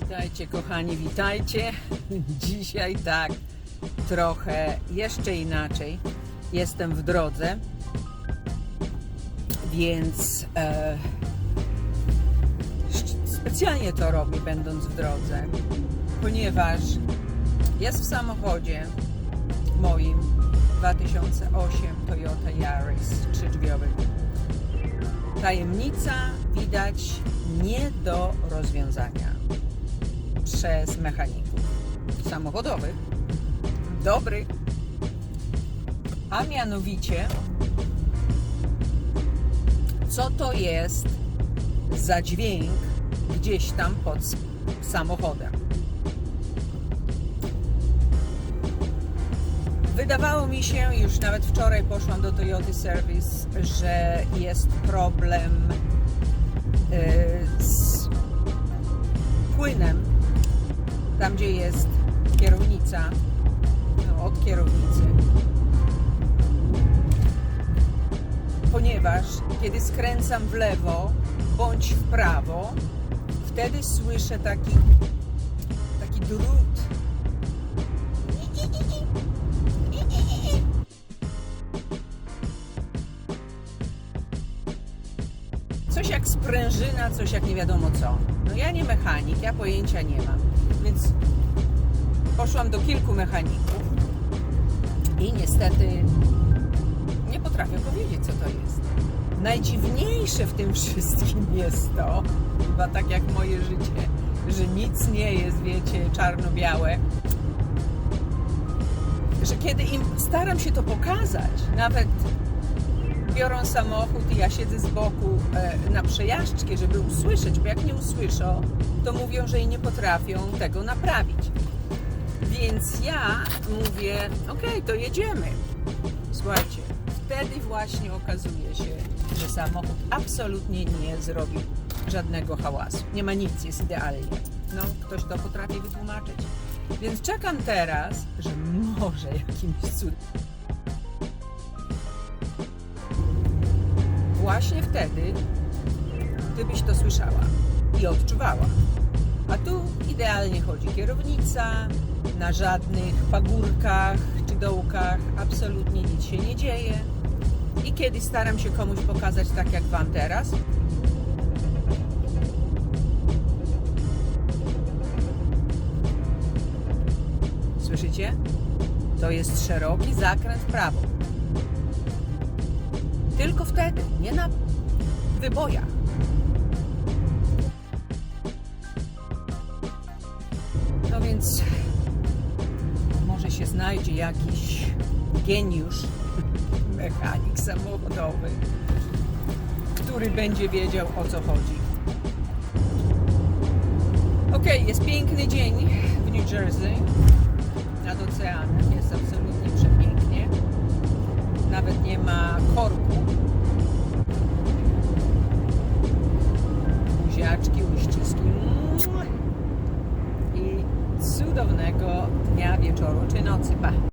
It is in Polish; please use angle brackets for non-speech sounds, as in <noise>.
Witajcie kochani, witajcie. <laughs> Dzisiaj tak trochę jeszcze inaczej. Jestem w drodze, więc e, specjalnie to robię będąc w drodze, ponieważ jest w samochodzie moim 2008 Toyota Yaris trzydrzwiowy. Tajemnica widać nie do rozwiązania przez mechaników samochodowych, dobrych, a mianowicie co to jest za dźwięk gdzieś tam pod samochodem. Wydawało mi się, już nawet wczoraj poszłam do Toyota Service, że jest problem y, z płynem, tam gdzie jest kierownica, no, od kierownicy. Ponieważ kiedy skręcam w lewo bądź w prawo, wtedy słyszę taki, taki drut. Coś jak sprężyna, coś jak nie wiadomo co. No ja nie mechanik, ja pojęcia nie mam. Więc poszłam do kilku mechaników i niestety nie potrafię powiedzieć, co to jest. Najdziwniejsze w tym wszystkim jest to, chyba tak jak moje życie, że nic nie jest, wiecie, czarno-białe. Że kiedy im staram się to pokazać, nawet biorą samochód i ja siedzę z boku e, na przejażdżkę, żeby usłyszeć, bo jak nie usłyszą, to mówią, że i nie potrafią tego naprawić. Więc ja mówię, okej, to jedziemy. Słuchajcie, wtedy właśnie okazuje się, że samochód absolutnie nie zrobił żadnego hałasu. Nie ma nic, jest idealnie. No, ktoś to potrafi wytłumaczyć. Więc czekam teraz, że może jakimś cudem właśnie wtedy, gdybyś to słyszała i odczuwała. A tu idealnie chodzi kierownica, na żadnych pagórkach czy dołkach absolutnie nic się nie dzieje. I kiedy staram się komuś pokazać tak jak Wam teraz, słyszycie? To jest szeroki zakręt prawo. Tylko wtedy, nie na wybojach. No więc może się znajdzie jakiś geniusz, mechanik samochodowy, który będzie wiedział o co chodzi. Okej, jest piękny dzień w New Jersey nad oceanem. Buziaczki, uściski. I cudownego dnia, wieczoru czy nocy. Pa.